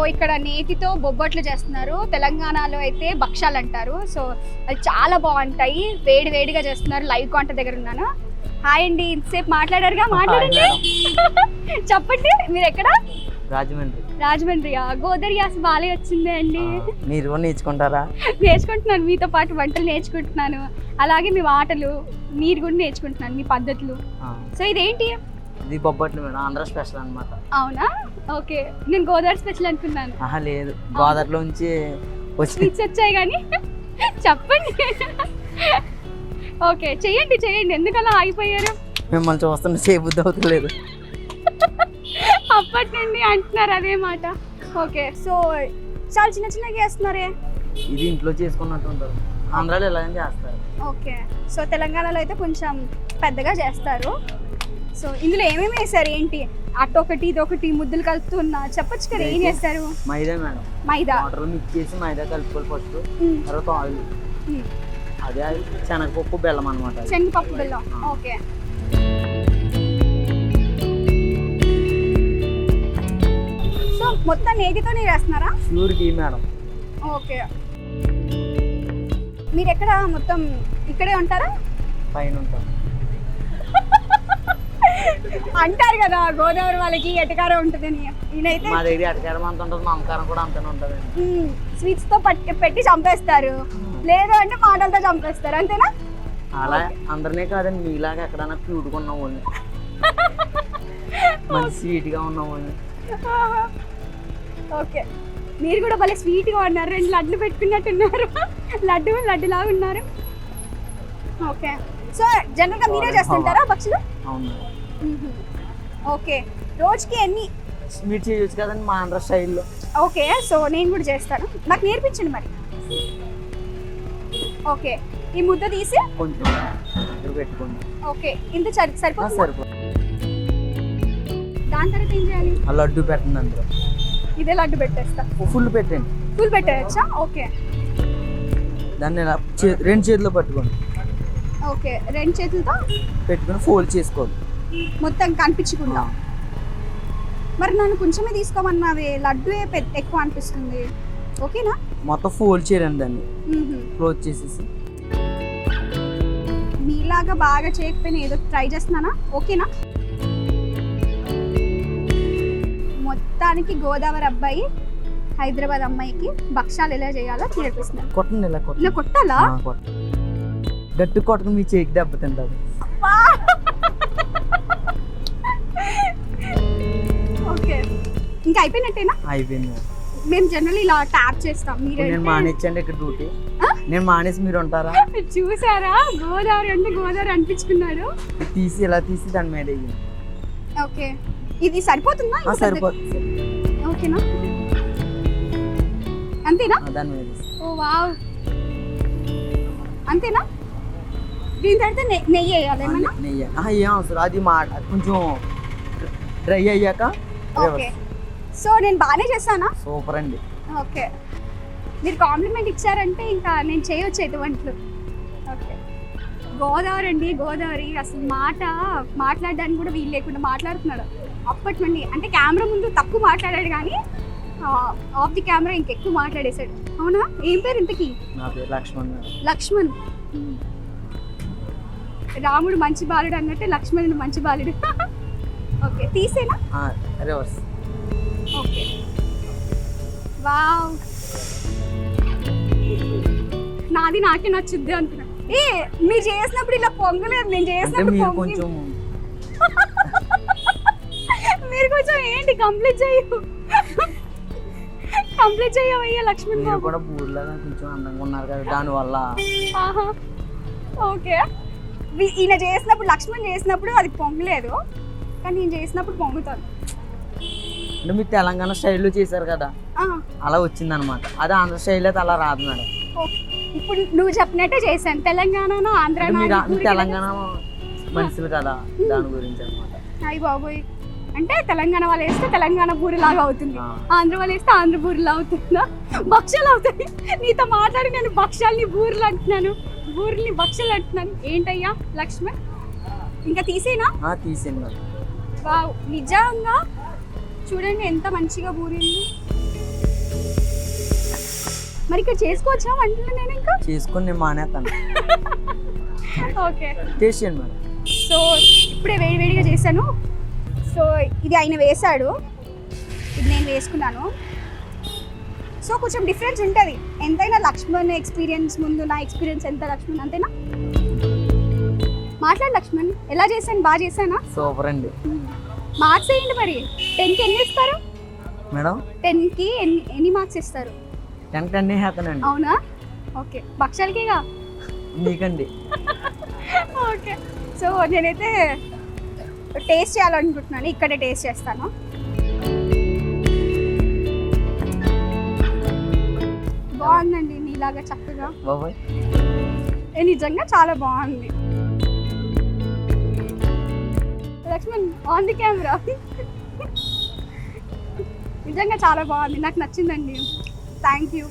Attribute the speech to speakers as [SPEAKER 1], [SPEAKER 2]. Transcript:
[SPEAKER 1] So ఇక్కడ నేతితో బొబ్బట్లు చేస్తున్నారు. తెలంగాణలో అయితే భక్షాలు అంటారు. సో అది చాలా బాగుంటాయి. వేడి వేడిగా చేస్తున్నారు. లైవ్ కాంట దగ్గర ఉన్నాను. హాయ్ అండి. ఇంతసేపు మాట్లాడారుగా? మాట్లాడండి. చెప్పండి. మీరు ఎక్కడ?
[SPEAKER 2] రాజమండ్రి.
[SPEAKER 1] రాజమండ్రియా? గోదావరి యాస బాగా వచ్చింది అండి.
[SPEAKER 2] మీరు నేర్చుకుంటారా?
[SPEAKER 1] నేర్చుకుంటున్నాను. మీతో పాటు వంటలు నేర్చుకుంటున్నాను. అలాగే మీ మాటలు మీరు కూడా నేర్చుకుంటున్నాను. మీ పద్ధతులు. సో ఇదేంటి?
[SPEAKER 2] ఇది బొబ్బట్లు మేడం ఆంధ్ర స్పెషల్ అన్నమాట.
[SPEAKER 1] అవునా? ఓకే. నేను గోదావరి స్పెషల్ అనుకున్నాను.
[SPEAKER 2] ఆహా లేదు. గోదావరిలోంచి వచ్చి
[SPEAKER 1] స్వీట్స్ వచ్చాయి కానీ చెప్పండి. ఓకే చెయ్యండి చెయ్యండి. ఎందుకలా ఆగిపోయారు?
[SPEAKER 2] మిమ్మల్ని చూస్తుంటే చేయబుద్ధి అవుతలేదు.
[SPEAKER 1] అప్పటి నుండి అంటున్నారు అదే మాట. ఓకే సో చాలా చిన్న చిన్నగా చేస్తున్నారే?
[SPEAKER 2] ఇది ఇంట్లో చేసుకున్నట్టు ఉంటుంది ఆంధ్రాలో ఇలాగని చేస్తారు.
[SPEAKER 1] ఓకే సో తెలంగాణలో అయితే కొంచెం పెద్దగా చేస్తారు. సో ఇందులో ఏమేమి వేశారు? ఏంటి? అటొకటి ఇదొకటి ముద్దలు కలుపుతున్నా. చెప్పొచ్చు కదా ఏం చేస్తారు?
[SPEAKER 2] Maida madam.
[SPEAKER 1] Maida.
[SPEAKER 2] Water mix చేసి మైదా కలుపుకోవాలి ఫస్ట్. తర్వాత ఆయిల్. అదే శనగపప్పు బెల్లం అనమాట
[SPEAKER 1] శనగపప్పు బెల్లం. ఓకే. సో మొత్తం నేతితోనే చేస్తున్నారా?
[SPEAKER 2] Pure ghee madam.
[SPEAKER 1] ఓకే. మీరు ఎక్కడ మొత్తం ఇక్కడే ఉంటారా?
[SPEAKER 2] పైన ఉంటాం.
[SPEAKER 1] అంటారు కదా గోదావరి వాళ్ళకి ఎటకారం ఉంటుందని. ఈయనైతే
[SPEAKER 2] మా దగ్గర ఎటకారం అంత ఉంటుంది మమకారం కూడా అంతనే ఉంటుంది.
[SPEAKER 1] స్వీట్స్తో పట్టి పెట్టి చంపేస్తారు. లేదు అంటే మాటలతో చంపేస్తారు అంతేనా?
[SPEAKER 2] అలా అందరినీ కాదండి మీలాగా ఎక్కడైనా క్యూట్గా ఉన్న వాళ్ళని మంచి స్వీట్గా ఉన్న వాళ్ళని
[SPEAKER 1] ఓకే. మీరు కూడా భలే స్వీట్గా ఉన్నారు రెండు లడ్లు పెట్టుకున్నట్టున్నారు. లడ్డు లడ్డు లాగా ఉన్నారు. ఓకే. సో జనరల్గా మీరే చేస్తుంటారా పక్షులు
[SPEAKER 2] అవును.
[SPEAKER 1] ఓకే. రోజుకి ఎన్ని
[SPEAKER 2] స్వీట్ చేయొచ్చు కదండి మా ఆంధ్ర స్టైల్లో.
[SPEAKER 1] ఓకే సో నేను కూడా చేస్తాను. నాకు నేర్పించండి మరి. ఓకే ఈ ముద్ద తీసి
[SPEAKER 2] కొంచెం పెట్టుకోండి.
[SPEAKER 1] ఓకే ఇంత సరి సరిపోతుంది?
[SPEAKER 2] సరిపోతుంది.
[SPEAKER 1] దాని తర్వాత ఏం చేయాలి?
[SPEAKER 2] ఆ లడ్డు పెట్టండి అందులో.
[SPEAKER 1] ఇదే లడ్డు పెట్టేస్తా.
[SPEAKER 2] ఫుల్ పెట్టండి.
[SPEAKER 1] ఫుల్ పెట్టేయచ్చా? ఓకే.
[SPEAKER 2] దాన్ని ఇలా చే- రెండు చేతిలో పట్టుకోండి.
[SPEAKER 1] ఓకే రెండు చేతులతో
[SPEAKER 2] పెట్టుకొని ఫోల్డ్ చేసుకోవాలి.
[SPEAKER 1] మొత్తం కనిపించకుండా. మరి నన్ను కొంచెమే తీసుకోమన్నది లడ్డు ఎక్కువ అనిపిస్తుంది. ఓకేనా?
[SPEAKER 2] మొత్తం ఫోల్డ్ చేయండి దాన్ని. క్లోజ్ చేసేసి.
[SPEAKER 1] మీలాగా బాగా చేయకపోయినా ఏదో ట్రై చేస్తున్నానా? ఓకేనా? మొత్తానికి గోదావరి అబ్బాయి హైదరాబాద్ అమ్మాయికి భక్షాలు ఎలా చేయాలో నేర్పిస్తున్నారు
[SPEAKER 2] కొట్టండి ఇలా కొట్టండి.
[SPEAKER 1] కొట్టాలా?
[SPEAKER 2] కొట్టండి గట్టి కొట్టక మీ చేయికి దెబ్బ
[SPEAKER 1] ఓకే. ఇంకా అయిపోయినట్టేనా?
[SPEAKER 2] అయిపోయింది.
[SPEAKER 1] మేము జనరల్ ఇలా ట్యాప్ చేస్తాం మీరు
[SPEAKER 2] నేను మానేచ్చండి ఇక్కడ డ్యూటీ. నేను మానేసి మీరు ఉంటారా?
[SPEAKER 1] చూసారా? గోదావరి అంటే గోదావరి అనిపించుకున్నాడు.
[SPEAKER 2] తీసి ఇలా తీసి దాని మీద
[SPEAKER 1] ఓకే. ఇది సరిపోతుందా
[SPEAKER 2] సరిపోతుంది.
[SPEAKER 1] ఓకేనా? అంతేనా?
[SPEAKER 2] దాని మీద.
[SPEAKER 1] Oh wow. అంతేనా? దీని తర్వాత నెయ్యి వేయాలి
[SPEAKER 2] నెయ్యి ఏం అవసరం? అది మా అది కొంచెం డ్రై అయ్యాక
[SPEAKER 1] ఓకే. సో నేను బాగానే చేశానా
[SPEAKER 2] సూపర్ అండి.
[SPEAKER 1] ఓకే. మీరు కాంప్లిమెంట్ ఇచ్చారంటే ఇంకా నేను చేయొచ్చు ఎటువంట్లు. ఓకే. గోదావరి అండి గోదావరి. అసలు మాట మాట్లాడడానికి కూడా వీలు లేకుండా మాట్లాడుతున్నాడు. అప్పటి నుండి అంటే కెమెరా ముందు తక్కువ మాట్లాడాడు కానీ ఆఫ్ ది కెమెరా ఇంకెక్కువ మాట్లాడేశాడు. అవునా? ఏం పేరు ఇంతకీ?
[SPEAKER 2] లక్ష్మణ్
[SPEAKER 1] లక్ష్మణ్. రాముడు మంచి బాలుడు అన్నట్టు లక్ష్మణుడు మంచి బాలుడు. ఓకే. తీసేనా?
[SPEAKER 2] రివర్స్.
[SPEAKER 1] ఓకే. వావ్. నాది నాకే నచ్చుద్ది అనుకున్నా ఏ మీరు చేసినప్పుడు ఇలా పొంగలేదు నేను చేసినప్పుడు పొంగి
[SPEAKER 2] కొంచెం
[SPEAKER 1] మీరు కొంచెం ఏంటి కంప్లీట్ చేయు. కంప్లీట్ చేయవయ్యా లక్ష్మణ్ బాబు.
[SPEAKER 2] కూడా బూర్లాగా కొంచెం అందంగా ఉన్నారు కదా దానివల్ల.
[SPEAKER 1] ఆహా. ఓకే. ఈయన చేసినప్పుడు లక్ష్మణ్ చేసినప్పుడు అది పొంగలేదు. కానీ నేను చేసినప్పుడు పొంగుతాను.
[SPEAKER 2] అంటే మీరు తెలంగాణ స్టైల్లో చేశారు కదా? అలా వచ్చింది అనమాట అదే ఆంధ్ర స్టైల్ అయితే అలా రాదు మేడం.
[SPEAKER 1] ఇప్పుడు నువ్వు చెప్పినట్టే చేశాను. తెలంగాణనో ఆంధ్ర
[SPEAKER 2] తెలంగాణ మనుషులు కదా దాని గురించి అనమాట
[SPEAKER 1] అయ్యి బాబోయ్. అంటే తెలంగాణ వాళ్ళు వేస్తే తెలంగాణ బూరి లాగా అవుతుంది. ఆంధ్ర వాళ్ళు వేస్తే ఆంధ్ర బూరిలా అవుతుందా? భక్ష్యాలు అవుతాయి. నీతో మాట్లాడి నేను భక్ష్యాలని బూరెలు అంటున్నాను. బూరెల్ని భక్ష్యాలు అంటున్నాను. ఏంటయ్యా లక్ష్మణ్ ఇంకా తీసేనా
[SPEAKER 2] మేడం.
[SPEAKER 1] వావ్ నిజంగా? చూడండి ఎంత మంచిగా బూరింది. మరి ఇక్కడ చేసుకోవచ్చా వంటలు నేను ఇంకా?
[SPEAKER 2] చేసుకొని నేను మానేస్తాను.
[SPEAKER 1] ఓకే.
[SPEAKER 2] టేస్ట్ చేయండి మేడం.
[SPEAKER 1] సో ఇప్పుడే వేడి వేడిగా చేశాను. సో ఇది ఆయన వేశాడు. ఇది నేను వేసుకున్నాను. సో కొంచెం డిఫరెన్స్ ఉంటుంది. ఎంతైనా లక్ష్మణ్ ఎక్స్పీరియన్స్ ముందు నా ఎక్స్పీరియన్స్ ఎంత లక్ష్మణ్ అంతేనా? మాట్లాడు లక్ష్మణ్. ఎలా చేశాను? బాగా చేశానా?
[SPEAKER 2] సూపర్ అండి.
[SPEAKER 1] మార్క్స్ వేయండి మరి. టెన్కి ఎన్ని ఇస్తారు?
[SPEAKER 2] మేడం?
[SPEAKER 1] టెన్కి ఎన్ని ఎన్ని మార్క్స్ ఇస్తారు?
[SPEAKER 2] టెన్ టెన్ వేస్తానండి
[SPEAKER 1] అవునా? ఓకే. భక్షాలకేగా?
[SPEAKER 2] మీకండి.
[SPEAKER 1] ఓకే. సో నేనైతే టేస్ట్ చేయాలనుకుంటున్నాను. ఇక్కడే టేస్ట్ చేస్తాను. బాగుందండి నీలాగా చక్కగా. నిజంగా చాలా బాగుంది. లక్ష్మణ్ ఆన్ ది కెమెరా నిజంగా చాలా బాగుంది. నాకు నచ్చిందండి. Thank you